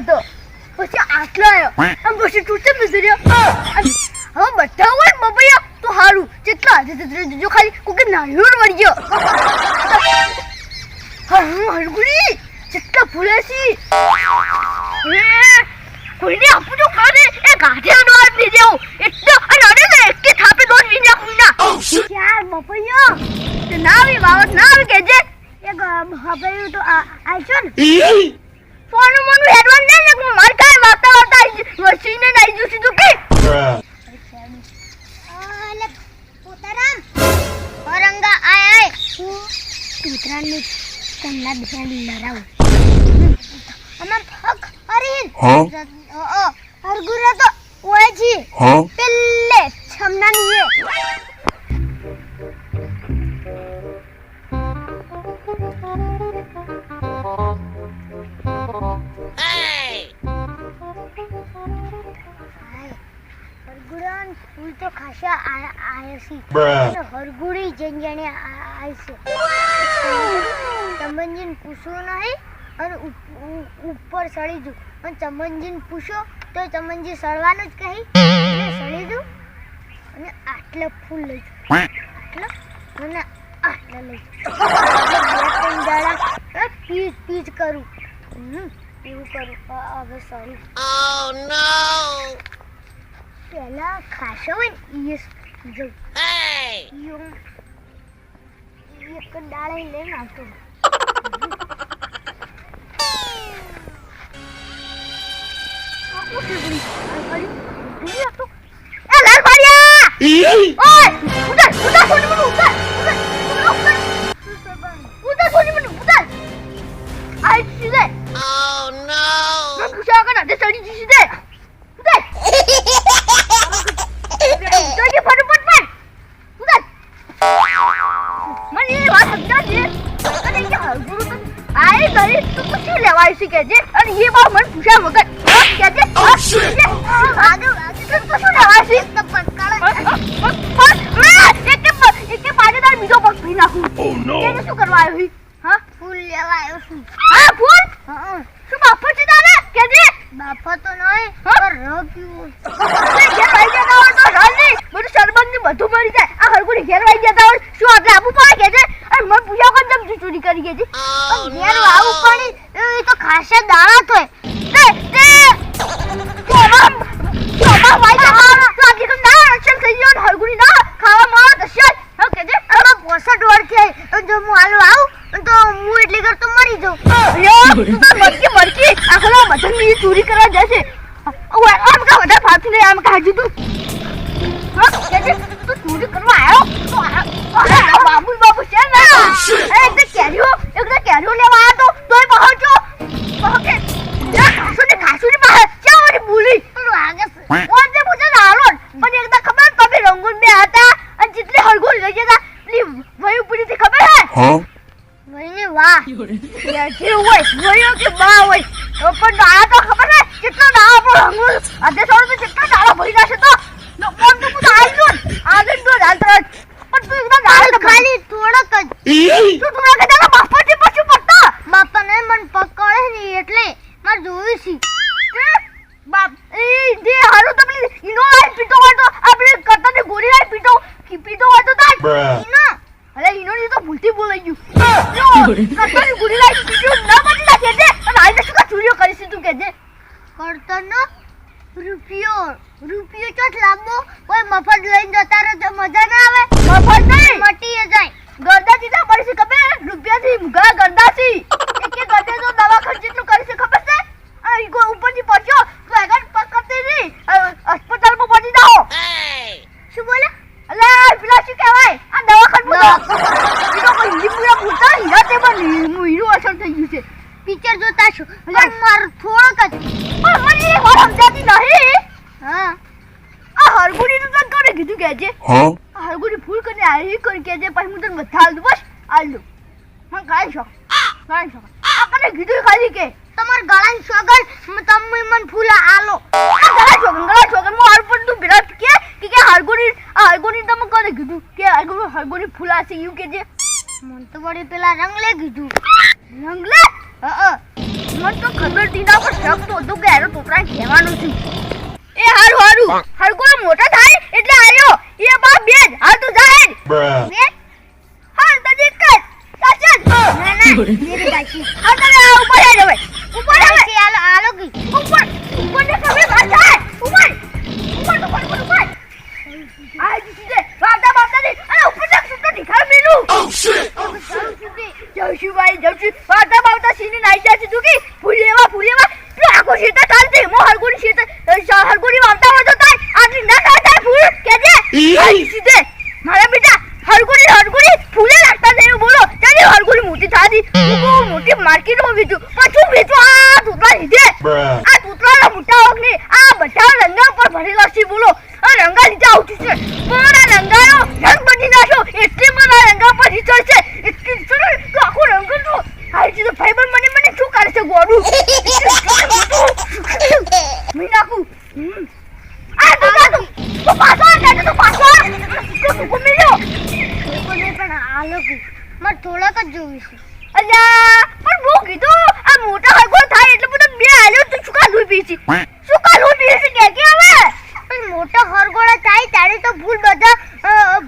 હતો. પછી આટલો આવ્યો આમ પછી તું ચમ નજર્યો હવે બધા હોય બબૈયા તો હારું. જેટલા હાથે જો ખાલી કોકે નાળિયેર ગયો. હા હું હરગુડી જેટલા ભૂલે છે એ કોઈને આપું તો ખાને એ ગાઢે દોડ દઈ દેવું. એટલે અને અરે ને એકે થાપે દોડ વિના કુના યાર બપૈયો તે ના આવી બાવત ના આવી કેજે એક બપૈયું તો આ છો ને. ફોન મનું હેડવાન ને ને માર કાય વાતા વાતા વસીને નાઈ જુ સીધું કે. અલે પોતારામ. ઓરંગા આય આય. હું કૂતરાને તન્ના બેન લરાવ અમે ફક અરીન? ઓ અરગુરા તો ઓય જી. પેલે છમના ની હરગુરાન ફૂલ તો ખાસા આયા છે. હરગુડી જંજણે આય છે. ચમનજીને પૂછવું નહીં અને ઉપર સળી જુ અને ચમનજીને પૂછો તો ચમનજી સળવાનું જ કહી. એટલે સળી જુ અને આટલા ફૂલ લઈ. આટલા? અને આટલા લઈ જુ એટલે બે ત્રણ દાડા એ પીચ પીચ કરું. એવું કરું. હવે સળી Oh no! પહેલા ખાસો હોય ને એ! યું એક ડાળે લઈને આવતો Oh એને વાહ યાર જે હોય વયો કે બા હોય તો પણ દાડા તો ખબર ને કેટલા દાડા પર હંગુલ આજે સોળ તો કેટલા દાડા ભરી નાખે તો ન કોણ તો કુછ આઈ નો આગળ તો હાલ તરત પણ તું એકદમ દાડા ખાલી થોડક જ તું થોડા કે દાડા બાપા થી પછી પડતા બાપા ને મન પકડે ને એટલે માર જોવી સી બાપ એ જે હારું તો પેલી ઈનો આઈ પીતો હોય તો આપણે કરતા ને ગોરી આઈ પીતો પીતો હોય તો તાર Bruh. ઈનો અરે ઈનો ની તો ભૂલથી બોલાઈ ગયું જો કરતાની ગુડી લાઈ બીજું ના બની નાખે છે અને આઈને શું કા તું કે છે? કરતરનો રૂપિયો. રૂપિયો ચોટ લાંબો. કોઈ મફત લઈને જતા રહે તો મજા ના આવે. મફત નહીં. મટી જાય. ગરદાથી જીતા પડશે ખબર? રૂપિયાથી મુગા ગરદાથી. એક એક ગરદે તો દવા ખર્ચ જેટલું કરી છે ખબર છે? અહીં કોઈ ઉપરથી પડ્યો. તો આગળ પકડતી નહીં અસ્પતાલમાં પહોંચી જાઓ. શું બોલે? અલે પેલા શું કહેવાય? આ દવાખાનું તો કોઈ હિન્દી પૂરા પૂરતા હીરા તે પણ હીરો અસર થઈ ગયું છે પિક્ચર જોતા છું. પણ માર થોડોક જ પણ મને વાત સમજાતી નહીં હા. આ હરગુડી તો તને કોને કીધું કે છે હા? હરગુડી ફૂલ કરીને આવી કરી કે છે પછી હું તને બધા દઉં બસ દઉં હા કાંઈ છો કાંઈ છો આ કને કીધું ખાલી કે તમાર ગળાની સોગન તમે મન ફૂલ આલો. આ ગળા સોગન ગળા સોગન હું હાર પર તું બિરાટ કે કે હરગુડી હરગુડી તમે કોને કીધું? કે હરગુડી હરગુડી ફૂલા છે એવું કે છે મન તો વળી પેલા રંગલે કીધું. રંગલે? મને તો ખબર ના પણ શક તો હતું કે એનો ટોપરા કહેવાનું છે. એ હારું હારું. હરકો મોટા થાય? એટલે આયો એ બાપ બે જ. હાલ તું જાય. હાલ તો જીત કર. સાચન ના ના. મેરી ગાચી હાલ તમે આ ઉપર આવી જવે ઉપર હવે. આલો આલો કી ઉપર. ઉપર ને કમે તમે જાય. ઉપર. ઉપર ઉપર ઉપર ઉપર. આ જીતે વાતા વાતા દે અરે ઉપર તક સુતો દેખાય મેલું. ઓ શિટ જવશું ભાઈ જવશું વાતા બાવતા સીને નાઈ જાય છે તું કે ફૂલેવા ફૂલેવા તું આખો શેતા ચાલતે મો હરગુડી શેતા હરગુડી વાવતા હોય તો તાય આટલી ના ના થાય ફૂલ કેજે આઈ સીધે મારા બેટા હરગુડી હરગુડી ફૂલે લાગતા ને એવું બોલો ત્યારે થાતી તું મોટી માર્કેટમાં વેચું. પાછું વેચું આ તૂતરા લીધે. આ તૂતરાના મોટા હોક ને આ બધા રંગા પર ભરેલા છે બોલો. આ રંગા લીધે આવતું છે. પણ આ રંગ બદલી નાખ્યો એટલે પણ આ રંગા પર રીચર છે એટલે રીચર તો આખો રંગ તો હાઈ છે તો ફાઈબર મને મને શું કરે છે ગોડું મી નાખું હમ. આ તો જા તું તું પાછો આ જા તું પાછો આ. તું તું ઘૂમી લો પણ આલો મારે થોડાક જ જોઈશું. અલ્યા, પણ બહુ કીધું, આ મોટા હરગો થાય એટલે બધું બે આલ્યો તું શું કા લોહી પીછી શું કા લોહી પીછી કે કે હવે પણ મોટો હરગોળો થાય ત્યારે તો ભૂલ બધા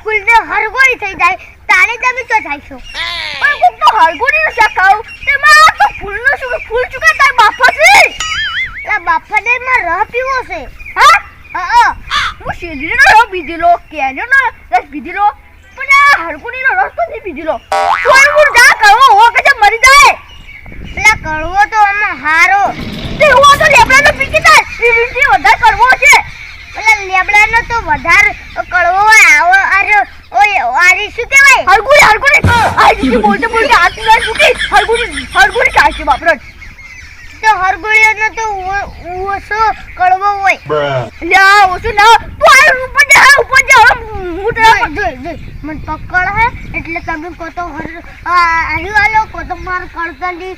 ભૂલ ને હરગોળી થઈ જાય. તારે તમે તો થાય છો પણ કોક તો હરગોળી નો ખાવ તેમાં તો ફૂલનો શું ફૂલ ચૂકા તાર બાપા છે? લા બાપાને માં રહ પીવો છે. હા? હા હું શેરડીનો રસ પીધેલો, કેરીનો પીધેલો. પણ આ રસ્તો નથી પીધી લો હું જા કરવો હો કે મરી જાય. પેલા કડવો તો અમે હારો. તે હો તો લેબડાનો પીકી થાય. એ વધારે કરવો છે. પેલા લેબડાનો તો વધારે હોય આવો અરે ઓય આરી શું કહેવાય? હરગુડી હરગુડી આજી બોલતે બોલતે હાથ ના ચૂકી. હરગુડી હરગુડી ચાલશે બાપરો તો હરગુડીનો તો ઓછો કડવો હોય. લ્યા ઓછું ના તું આ ઉપર જા ઉપર જા હું તને જોઈ જોઈ મને પકડ હે એટલે તમે કોતો આહી વાલો કોતો માર કરતલી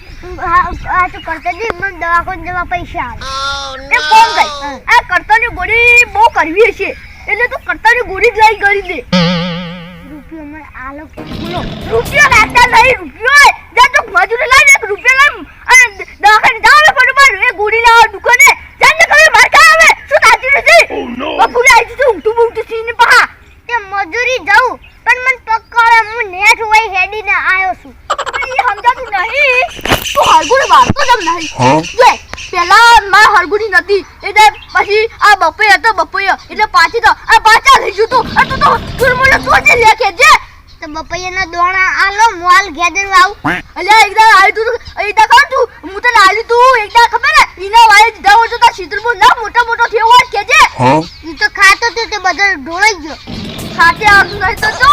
આ તો કરતલી મને દવાખાને જવા પૈસા આવે. Oh એ કોણ ગઈ! આ કરતાની ગોળી બહુ કરવી હશે એટલે તું કરતાની ગોળી જ લઈ કરી દે રૂપિયો મને આલો બોલો? રૂપિયો લાગતા નહીં રૂપિયો જા તો મજૂરી લાવી એક રૂપિયો લાવ. અને દવાખાને જાવ બરોબર એ ગોળી લાવ દુકાને જાને કવે માર કા આવે શું તાતી નથી Oh no! બપુરે આવી જતું ઊંઘતું બૂંઘતું સીને પહા તે મજૂરી જાઉં પણ મન પકડે હું નેટ હેડીને આવ્યો છું. પણ એ સમજાતું નહીં તું હરગુડી વાળતો જમ નહીં? જો પેલા માર હરગુડી નથી એટલે પછી આ બપોય હતો બપોય એટલે પાછી તો આ પાછા લઈ જતું. આ તું તો ચુરમુલો તો જ લે કે જે. તો બપૈયાના દોણા આલો મોલ ગેદર વાવ અલ્યા એકદા આવી તું એકદા કર તું. હું તને આલી તું એકદા ખબર હે ઈના વાય દીધા હોય તો તાર શીતળપુર ના મોટો મોટો થયો હોય કે જે? ઈ તો ખાતો તો તે બધો ઢોળાઈ ગયો. ખાતે આવતું નહીં તો જો.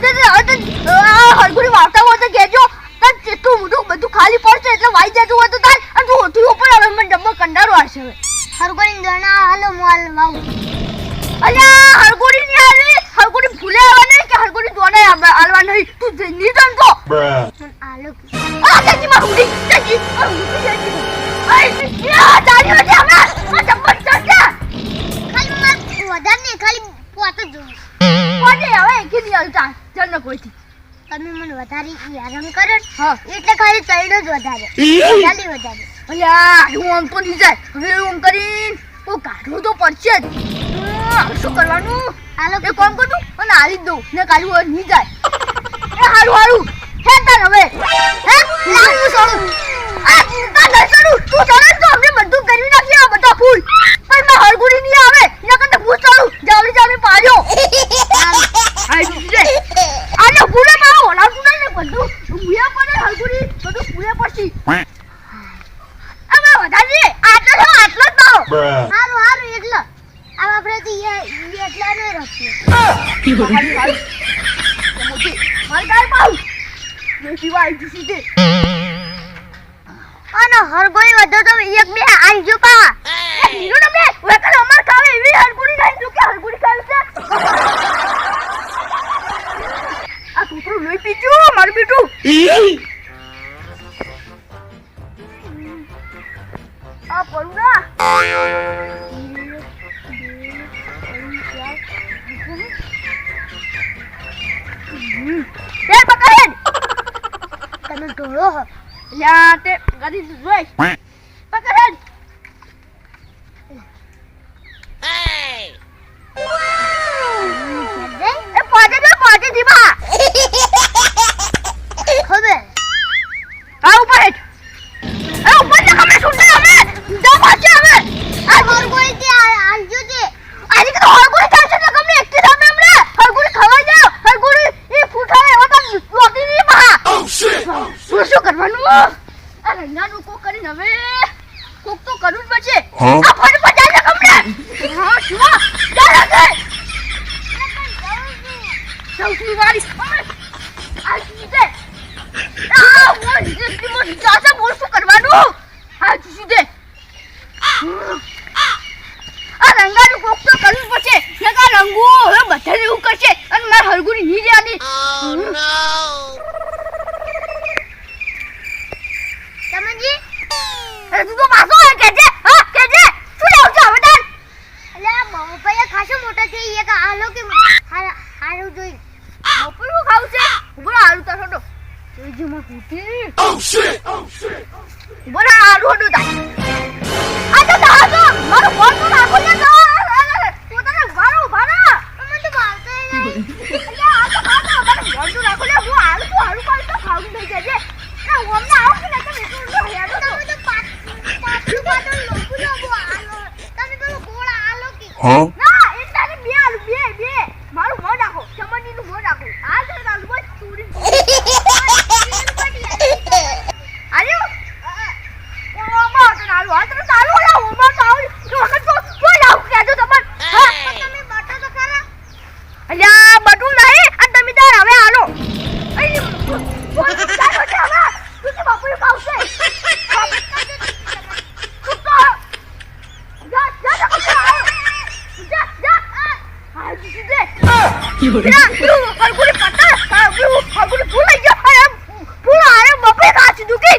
તે તે હરગુડી વાવતા હોય તો કહેજો તાર જેટલું મોટું બધું ખાલી પડશે એટલે વાઈ જતું હોય તો તાર અને તું ઓઠી ઉપર હવે મને ડબ્બો કંડારો આવશે હવે. હરગુડી દણા હાલો મોલ વાવ. અલ્યા હરગુડી ની હાલી હરગુડી ભૂલે આવે નહીં કે હરગુડી દોડે હાલવા નહીં? તું જઈ જાણતો આલો આ માં આઈ યા આ ડબ્બો ચડકે ખાલી માર વધારે નહીં ખાલી પોત પોતે હવે કોઈથી. તમે મને વધારે આરામ કરો હા. એટલે ખાલી ચડ્યો જ વધારે. ચાલી વધારે અલ્યા હું આમ તો નહીં જાય. હવે આમ કરીને ઓ કાઢવું તો પડશે જ. શું કરવાનું? હાલો. એ કોમ કરું અને હાલી જ દઉં ને કાઢવું હોય નહીં જાય. એ હારું હારું. હે તાર હવે. હે? લાવ હું સોડું આ તાર સોડું તું તો અમે બધું કરી નાખીએ આ બધા ફૂલ પણ મેં હરગુડી નહીં આવે એના કરતા ફૂલ ચડું જાવડી જાવડી પાડ્યો આઈ જી આને ફૂલે મારો ઓલાવતું નહીં ને બધું ભૂયા પડે હરગુડી બધું ભૂયા પડશે અમે વધારે આટલો છો આટલો જ પાડો Bruh. હારું હારું એટલો આ આપણે તો એ એટલા ને રખીએ મારી ગાય પાઉં મેં આવી જશે તે અને હરગોઈ વધો તો એક બે આઈ જો પા. નીરો ને બે. વેકર અમર ખાવે એવી હરગુડી નહીં જો કે હરગુડી છે. આ કૂતરું લોહી પીજો મારું બેટું. આ પડું ના એ પકડ તમે ઢોળો હો. લ્યા તે ગાડી જોઈ. કરવાનું આ રંગાનું કોક કરીને હવે કોક તો કરવું જ પડશે. આ ફરી પર જાય કમરે હા શું? સૌથી વાળી આ સીધે. આ મોર શું કરવાનું? સીધે. આ રંગાનું કોક તો કરવું જ પડશે. નકા રંગુ હવે બધાને એવું કરશે. અને મારે હરગુની ની આની no! અરે તું તો પાછો હોય કેજે હા કેજે શું લેવું છે હવે તાર એટલે આ પપ્પાએ ખાસો મોટા છે એ કે આલો કે હાર- હારું જોઈ બપોરનું ખાવું છે રહો, આલુ તાર હટો જોઈજે માં કૂટી shit! Oh shit! ઊભો રહો, આલુ હટો તાર આ તો દા તો મારો ફોન તો નાખો ને તો પોતાને વારો વારો મને તો ભાવતો નહીં. અલ્યા આ તો ખાતો મારે ફોન તો નાખો ને હું આલુ તો આલુ પાલુ તો ખાવું થઈ જજે ના હું અમને આવું કે નહીં તમે એટલું તો હેડો તો તમે તો પાત- પાતળું પાતળું લોબુ લોબુ આલો. તમે પેલું ગોળ Huh? ના એટલે કે બે આલુ બે બે. મારું મોં નાખો ચમનીનું મોં નાખો. આ તો આલુ બસ ચોરી. આલ્યો ઓમાં તો નાલુ. આ તો નાલુ ઓલા ઓમાં તો આવું. તો વખત તો તો લાવ કેજો તમને. હા તમે બટો તો ખરા. અલ્યા બટું નહીં. અને તમે તાર હવે આલો હવે તું બાપુ પાવશે ના તું હરગુડી પટા હરગુડી હરગુડી ભૂલ લઈ ગયો અરે ભૂલ આરે બપે કાચ દુકી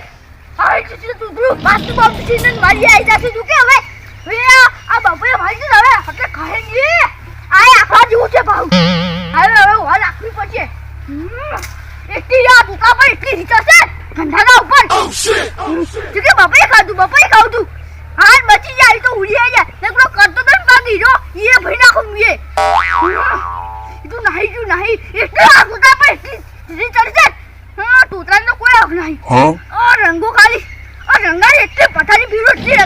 અરે જીજે તું તું પાછું બાપુ જીને મારી આવી જશે દુકે હવે હવે આ આ બપે ભાઈ છે હવે એટલે ખાયની આ આખા જેવું છે ભાવ હવે હવે વાલ રાખવી પડશે હમ, એટલી આ ભૂકા પર એટલી રીચા છે ધંધાના ઉપર Oh shit! Oh shit! તું કે બપે ખાધું બપે ખાધું હાથ બચી જાય તો ઉડી જાય નકરો કરતો તો બાકી જો એ ભઈ નાખું મીએ તું નહીં તું નહીં. એટલે આ ભૂકા પર એટલી રીત ચડશે હા તોતરાનો કોઈ હક નહીં. રંગો ખાલી. રંગાની એટલે પથારી પીરો એટલી